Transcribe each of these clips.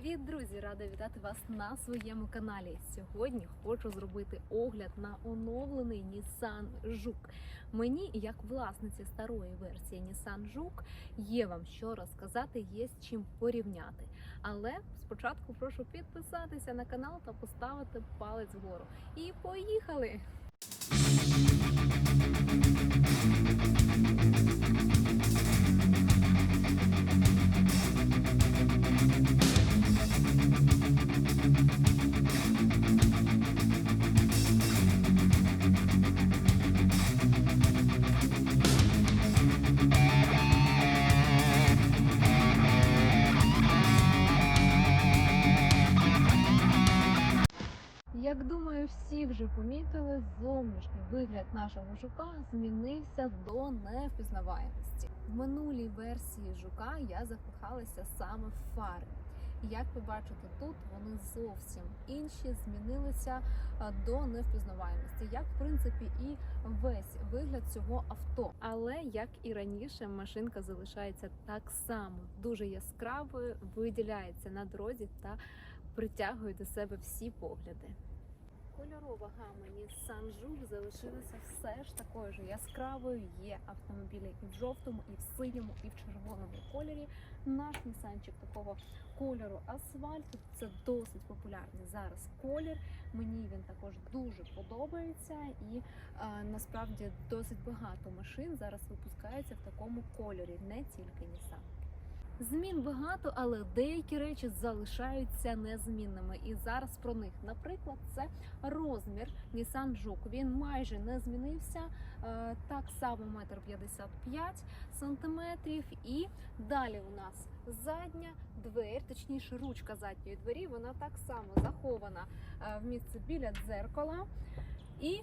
Привіт, друзі! Рада вітати вас на своєму каналі. Сьогодні хочу зробити огляд на оновлений Nissan Juke. Мені, як власниці старої версії Nissan Juke, є вам що розказати, є з чим порівняти. Але спочатку прошу підписатися на канал та поставити палець вгору. І поїхали! Зовнішній вигляд нашого жука змінився до невпізнаваємості. В минулій версії жука я закохалася саме в фари. І як ви бачите, тут вони зовсім інші, змінилися до невпізнаваємості, як в принципі і весь вигляд цього авто. Але як і раніше, машинка залишається так само дуже яскравою, виділяється на дорозі та притягує до себе всі погляди. Кольорова гама Nissan Juke залишилася все ж такою ж яскравою. Є автомобілі і в жовтому, і в синьому, і в червоному кольорі. Наш Нісанчик такого кольору асфальту. Це досить популярний зараз колір. Мені він також дуже подобається, і е, насправді досить багато машин зараз випускається в такому кольорі, не тільки Nissan. Змін багато, але деякі речі залишаються незмінними. І зараз про них, наприклад, це розмір Nissan Juke. Він майже не змінився. е, Так само метр 55 сантиметрів. І далі у нас задня двері, точніше, ручка задньої двері. Вона так само захована е, в місце біля дзеркала. І,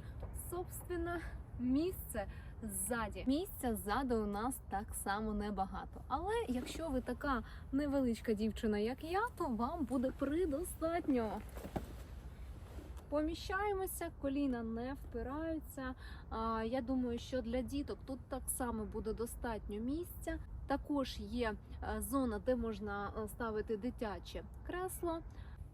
собственно, місце ззаді. Місця ззаду у нас так само небагато. Але якщо ви така невеличка дівчина, як я, то вам буде предостатньо. Поміщаємося, коліна не впираються. А, Я думаю, що для діток тут так само буде достатньо місця. Також є е, зона, де можна е, ставити дитяче кресло.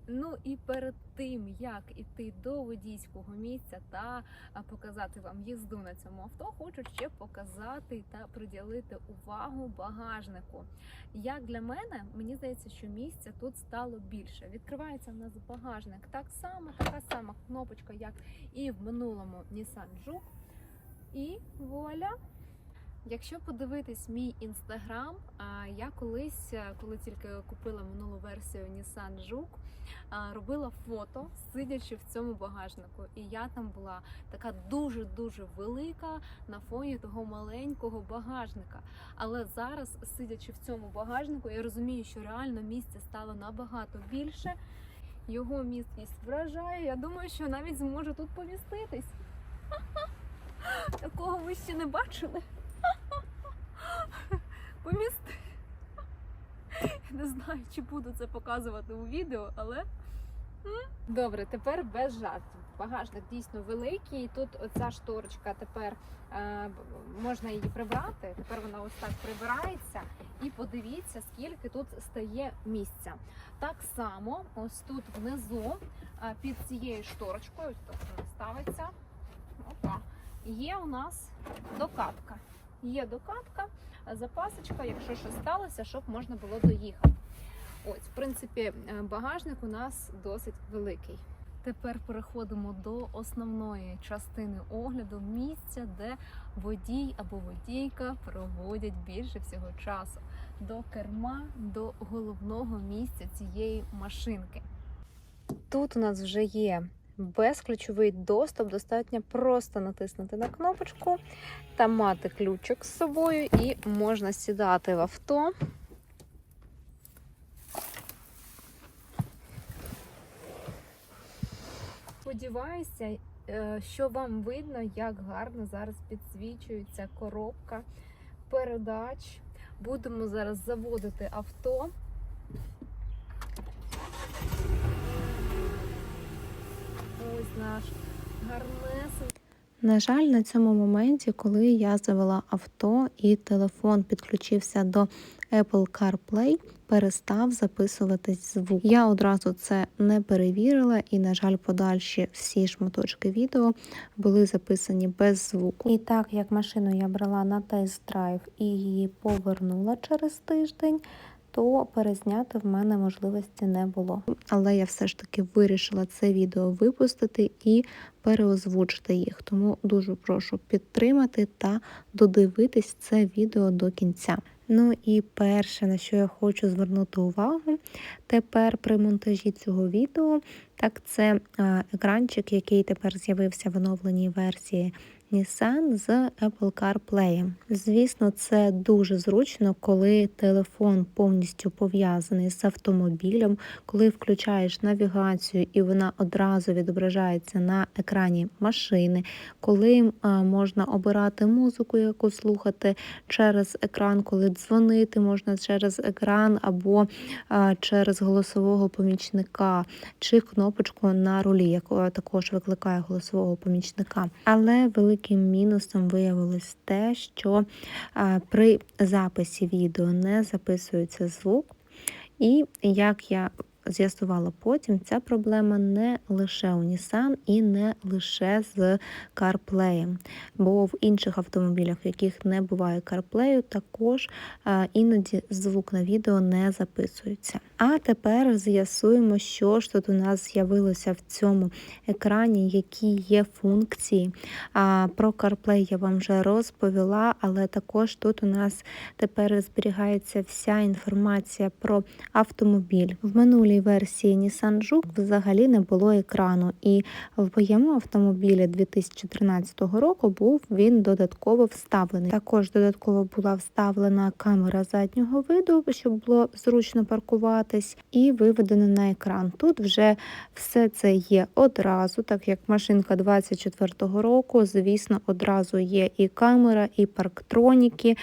Ну і перед тим, як іти до водійського місця та показати вам їзду на цьому авто, хочу ще показати та приділити увагу багажнику. Як для мене, мені здається, що місця тут стало більше. Відкривається в нас багажник так само, така сама кнопочка, як і в минулому Nissan Juke. І вуаля! Якщо подивитись мій інстаграм, я колись, е, коли тільки купила минулу версію Nissan а, робила фото, сидячи в цьому багажнику. І я там була така дуже-дуже велика на фоні того маленького багажника. Але зараз, сидячи в цьому багажнику, я розумію, що реально місця стало набагато більше. Його місткість вражає. Я думаю, що навіть зможу тут поміститись. Такого ви ще не бачили. Помісти. Не знаю, чи буду це показувати у відео, але. Добре, тепер без жартів. Багажник дійсно великий. Тут оця шторочка тепер е, можна її прибрати. Тепер вона ось так прибирається. І подивіться, скільки тут стає місця. Так само, ось тут внизу, е, під цією шторочкою, ось так вона ставиться. Опа. Є у нас докатка. Є докатка, запасочка, якщо щось сталося, щоб можна було доїхати. Ось, в принципі, е, багажник у нас досить великий. Тепер переходимо до основної частини огляду місця, де водій або водійка проводять більше всього часу до керма, до головного місця цієї машинки. Тут у нас вже є безключовий доступ, достатньо просто натиснути на кнопочку та мати ключик з собою, і можна сідати в авто. Сподіваюся, е, що вам видно, як гарно зараз підсвічується коробка передач. Будемо зараз заводити авто. Ось наш гарнесенький На жаль, на цьому моменті, коли я завела авто і телефон підключився до Apple CarPlay, перестав записуватись звук. Я одразу це не перевірила, і, на жаль, подальші всі шматочки відео були записані без звуку. І так як машину я брала на тест-драйв і її повернула через тиждень. То перезняти в мене можливості не було. Але я все ж таки вирішила це відео випустити і переозвучити їх. Тому дуже прошу підтримати та додивитись це відео до кінця. Ну і перше, на що я хочу звернути увагу тепер при монтажі цього відео, так це екранчик, який тепер з'явився в оновленій версії Nissan з Apple CarPlay. Звісно, це дуже зручно, коли телефон повністю пов'язаний з автомобілем, коли включаєш навігацію і вона одразу відображається на екрані машини, коли можна обирати музику, яку слухати через екран, коли дзвонити можна через екран або через голосового помічника, чи кнопочку на рулі, яка також викликає голосового помічника. Але великий великим мінусом виявилось те, що при записі відео не записується звук, і як я з'ясувала потім, ця проблема не лише у Nissan і не лише з CarPlay, бо в інших автомобілях, в яких не буває CarPlay, також а, іноді звук на відео не записується. А тепер з'ясуємо, що ж тут у нас з'явилося в цьому екрані, які є функції. Про CarPlay я вам вже розповіла, але також тут у нас тепер зберігається вся інформація про автомобіль. В минулій версії Nissan Juke взагалі не було екрану, і в моєму автомобілі 2013 року був він додатково вставлений. Також додатково була вставлена камера заднього виду, щоб було зручно паркуватись, і виведено на екран. Тут вже все це є одразу, так як машинка 24-го року, звісно, одразу є і камера, і парктроніки.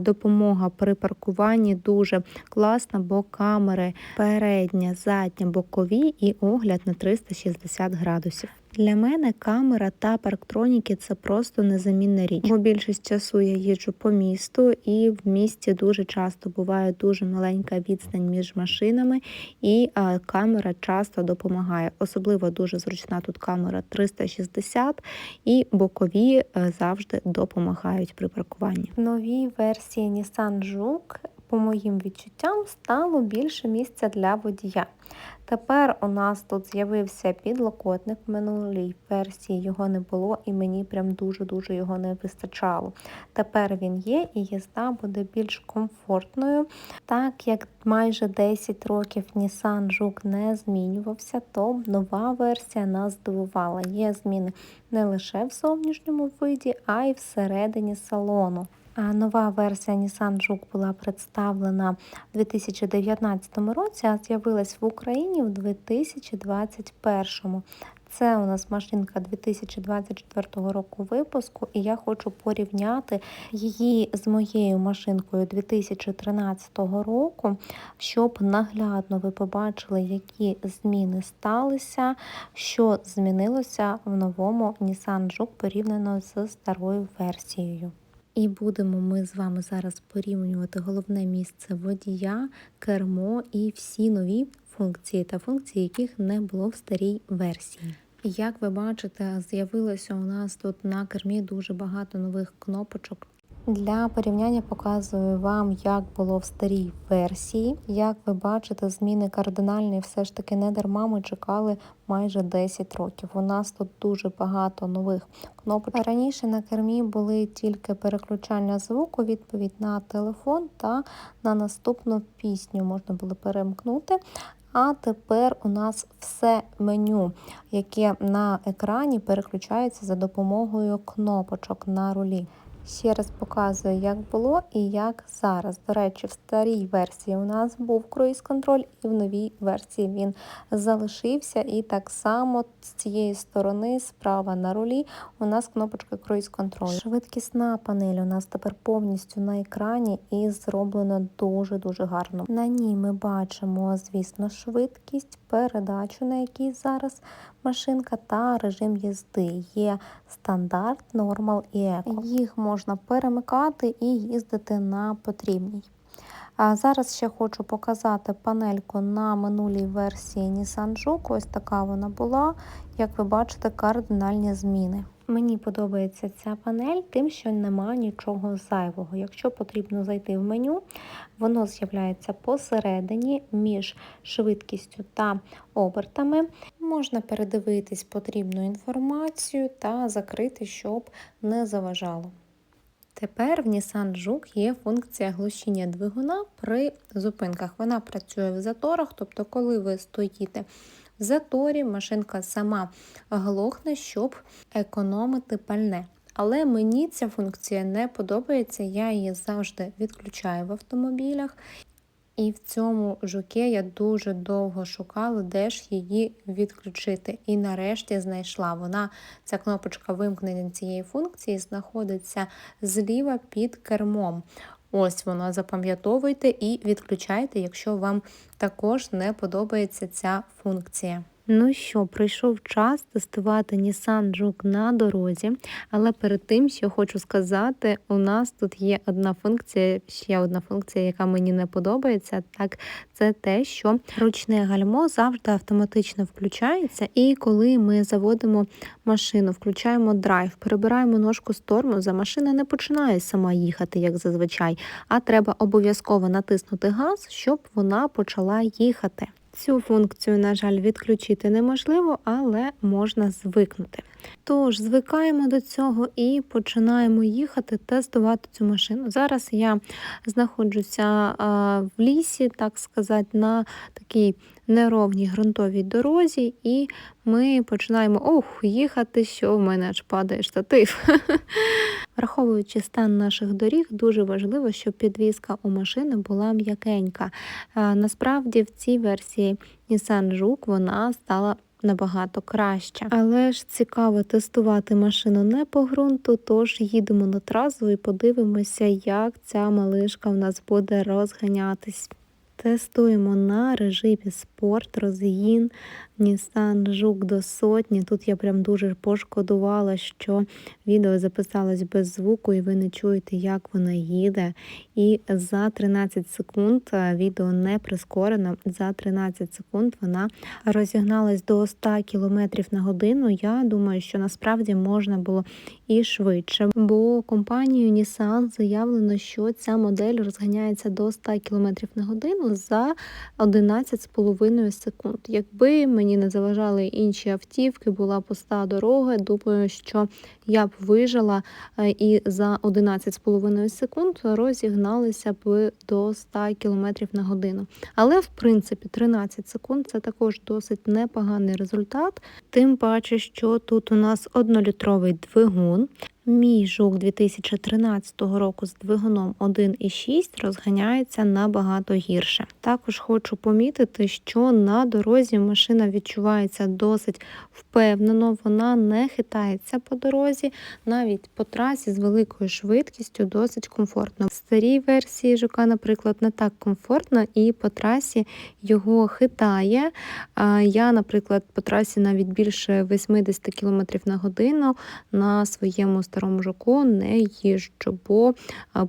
Допомога при паркуванні дуже класна, бо камери передня, задня, бокові і огляд на 360 градусів. Для мене камера та парктроніки це просто незамінна річ. Бо більшість часу я їжджу по місту, і в місті дуже часто буває дуже маленька відстань між машинами, і камера часто допомагає. Особливо дуже зручна тут камера 360 і бокові е, завжди допомагають при паркуванні. В новій версії Nissan Juke по моїм відчуттям, стало більше місця для водія. Тепер у нас тут з'явився підлокотник в минулій версії, його не було, і мені прям дуже-дуже його не вистачало. Тепер він є, і їзда буде більш комфортною. Так як майже 10 років Nissan Juke не змінювався, то нова версія нас здивувала. Є зміни не лише в зовнішньому виді, а й всередині салону. Нова версія Nissan Juke була представлена у 2019 році, а з'явилась в Україні в 2021. Це у нас машинка 2024 року випуску, і я хочу порівняти її з моєю машинкою 2013 року, щоб наглядно ви побачили, які зміни сталися, що змінилося в новому Nissan Juke порівняно з старою версією. І будемо ми з вами зараз порівнювати головне місце водія, кермо і всі нові функції та функції, яких не було в старій версії. Як ви бачите, з'явилося у нас тут на кермі дуже багато нових кнопочок. Для порівняння показую вам, як було в старій версії. Як ви бачите, зміни кардинальні все ж таки не дарма ми чекали майже 10 років. У нас тут дуже багато нових кнопок. Раніше на кермі були тільки переключання звуку, відповідь на телефон та на наступну пісню можна було перемкнути. А тепер у нас все меню, яке на екрані переключається за допомогою кнопочок на рулі. Ще раз показую, як було і як зараз. До речі, в старій версії у нас був круїз-контроль, і в новій версії він залишився. І так само з цієї сторони, справа на рулі, у нас кнопочка круїз-контроль. Швидкісна панель у нас тепер повністю на екрані і зроблена дуже-дуже гарно. На ній ми бачимо, звісно, швидкість, передачу, на якій зараз машинка, та режим їзди. Є стандарт, нормал і еко. Їх можна перемикати і їздити на потрібній. А зараз ще хочу показати панельку на минулій версії Nissan Juke. Ось така вона була. Як ви бачите, кардинальні зміни. Мені подобається ця панель, тим, що немає нічого зайвого. Якщо потрібно зайти в меню, воно з'являється посередині між швидкістю та обертами. Можна передивитись потрібну інформацію та закрити, щоб не заважало. Тепер в Nissan Juke є функція глушіння двигуна при зупинках. Вона працює в заторах, тобто, коли ви стоїте в заторі, машинка сама глохне, щоб економити пальне. Але мені ця функція не подобається, я її завжди відключаю в автомобілях. І в цьому жуке я дуже довго шукала, де ж її відключити. І нарешті знайшла. Вона, ця кнопочка вимкнення цієї функції, знаходиться зліва під кермом. Ось воно запам'ятовуйте і відключайте, якщо вам також не подобається ця функція. Ну що, прийшов час тестувати Nissan Juke на дорозі, але перед тим, що хочу сказати, у нас тут є одна функція, ще одна функція, яка мені не подобається. Так, це те, що ручне гальмо завжди автоматично включається. І коли ми заводимо машину, включаємо драйв, перебираємо ножку з тормоза, машина не починає сама їхати, як зазвичай, а треба обов'язково натиснути газ, щоб вона почала їхати. Цю функцію, на жаль, відключити неможливо, але можна звикнути. Тож, звикаємо до цього і починаємо їхати, тестувати цю машину. Зараз я знаходжуся в лісі, так сказати, на такій неровній ґрунтовій дорозі, і ми починаємо ох, їхати, що в мене аж падає штатив. Враховуючи стан наших доріг, дуже важливо, щоб підвізка у машини була м'якенька. Насправді в цій версії Nissan Juke вона стала набагато краще. Але ж цікаво тестувати машину не по ґрунту, тож їдемо на трасу і подивимося, як ця малишка в нас буде розганятись. Тестуємо на режимі спорт, розгін, Nissan Жук до сотні. Тут я прям дуже пошкодувала, що відео записалось без звуку, і ви не чуєте, як вона їде. І за 13 секунд відео не прискорено. За 13 секунд вона розігналась до 100 км на годину. Я думаю, що насправді можна було і швидше, бо компанією Nissan заявлено, що ця модель розганяється до 100 км на годину за 11,5 секунд. Якби мені не заважали інші автівки, була пуста дорога, думаю, що я б вижила е, і за 11,5 секунд розігналися б до 100 км на годину. Але в принципі 13 секунд це також досить непоганий результат. Тим паче, що тут у нас однолітровий двигун. Мій жук 2013 року з двигуном 1,6 розганяється набагато гірше. Також хочу помітити, що на дорозі машина відчувається досить впевнено, вона не хитається по дорозі, навіть по трасі з великою швидкістю досить комфортно. В старій версії жука, наприклад, не так комфортно, і по трасі його хитає. Я, наприклад, по трасі навіть більше 80 км на годину на своєму старому жуку не їжджу, бо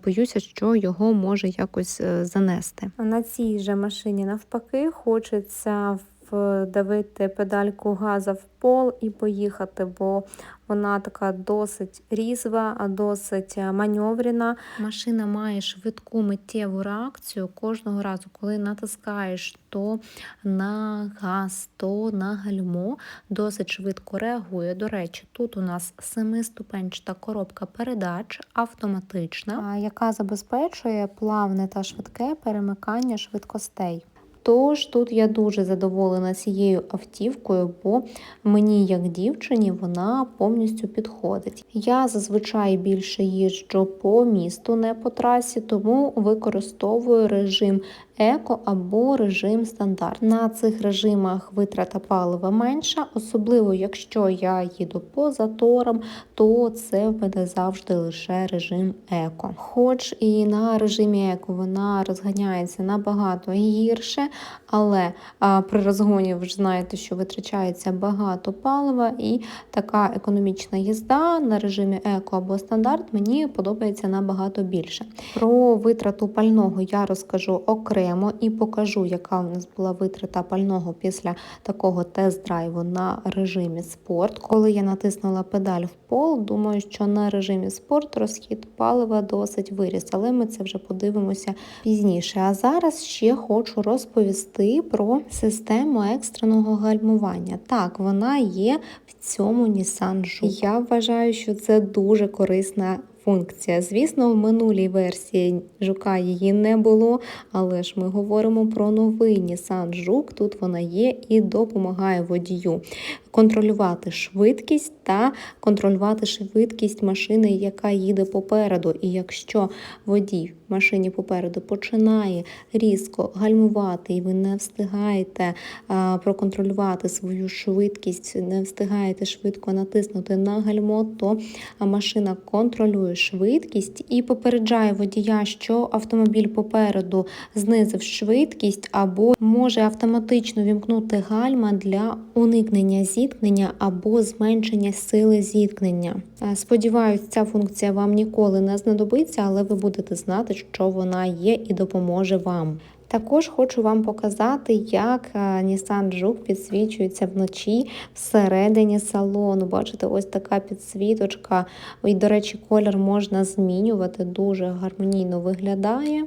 боюся, що його може якось е, занести. На цій же машині навпаки хочеться вдавити педальку газа в пол і поїхати, бо вона така досить різва, досить е, маневрена. Машина має швидку миттєву реакцію кожного разу, коли натискаєш то на газ, то на гальмо, досить швидко реагує. До речі, тут у нас семиступенчата коробка передач автоматична, яка забезпечує плавне та швидке перемикання швидкостей. Тож тут я дуже задоволена цією автівкою, бо мені, як дівчині, вона повністю підходить. Я зазвичай більше їжджу по місту, не по трасі, тому використовую режим еко або режим стандарт. На цих режимах витрата палива менша, особливо якщо я їду по заторам, то це в мене завжди лише режим еко. Хоч і на режимі еко вона розганяється набагато гірше, але а, при розгоні ви ж знаєте, що витрачається багато палива, і така економічна їзда на режимі еко або стандарт мені подобається набагато більше. Про витрату пального я розкажу окремо і покажу, яка у нас була витрата пального після такого тест-драйву на режимі спорт. Коли я натиснула педаль в пол, думаю, що на режимі спорт розхід палива досить виріс, але ми це вже подивимося пізніше. А зараз ще хочу розповісти про систему екстреного гальмування. Так, вона є в цьому Nissan Juke. Я вважаю, що це дуже корисна функція. Звісно, в минулій версії жука її не було, але ж ми говоримо про новий Nissan Juke. Тут вона є і допомагає водію контролювати швидкість та контролювати швидкість машини, яка їде попереду. І якщо водій в машині попереду починає різко гальмувати, і ви не встигаєте проконтролювати свою швидкість, не встигаєте швидко натиснути на гальмо, то машина контролює швидкість і попереджає водія, що автомобіль попереду знизив швидкість або може автоматично вімкнути гальма для уникнення зіткнення або зменшення сили зіткнення. Е, Сподіваюсь, ця функція вам ніколи не знадобиться, але ви будете знати, що вона є і допоможе вам. Також хочу вам показати, як е, Nissan Juke підсвічується вночі всередині салону. Бачите, ось така підсвіточка. І, до речі, колір можна змінювати, дуже гармонійно виглядає.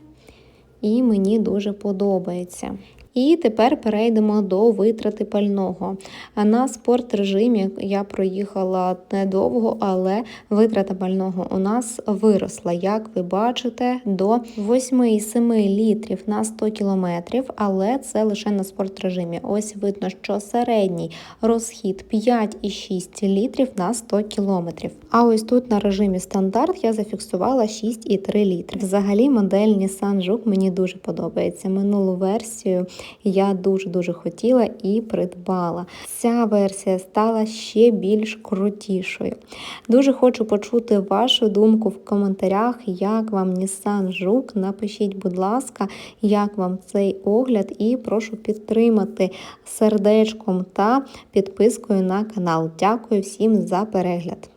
І мені дуже подобається. І тепер перейдемо до витрати пального. На спорт режимі я проїхала недовго, але витрата пального у нас виросла, як ви бачите, до 8,7 літрів на 100 кілометрів, але це лише на спорт режимі. Ось видно, що середній розхід 5,6 літрів на 100 кілометрів. А ось тут на режимі стандарт я зафіксувала 6,3 літри. Взагалі модель Nissan Juke мені дуже подобається. Минулу версію я дуже-дуже хотіла і придбала. Ця версія стала ще більш крутішою. Дуже хочу почути вашу думку в коментарях, як вам Nissan Juke. Напишіть, будь ласка, як вам цей огляд, і прошу підтримати сердечком та підпискою на канал. Дякую всім за перегляд.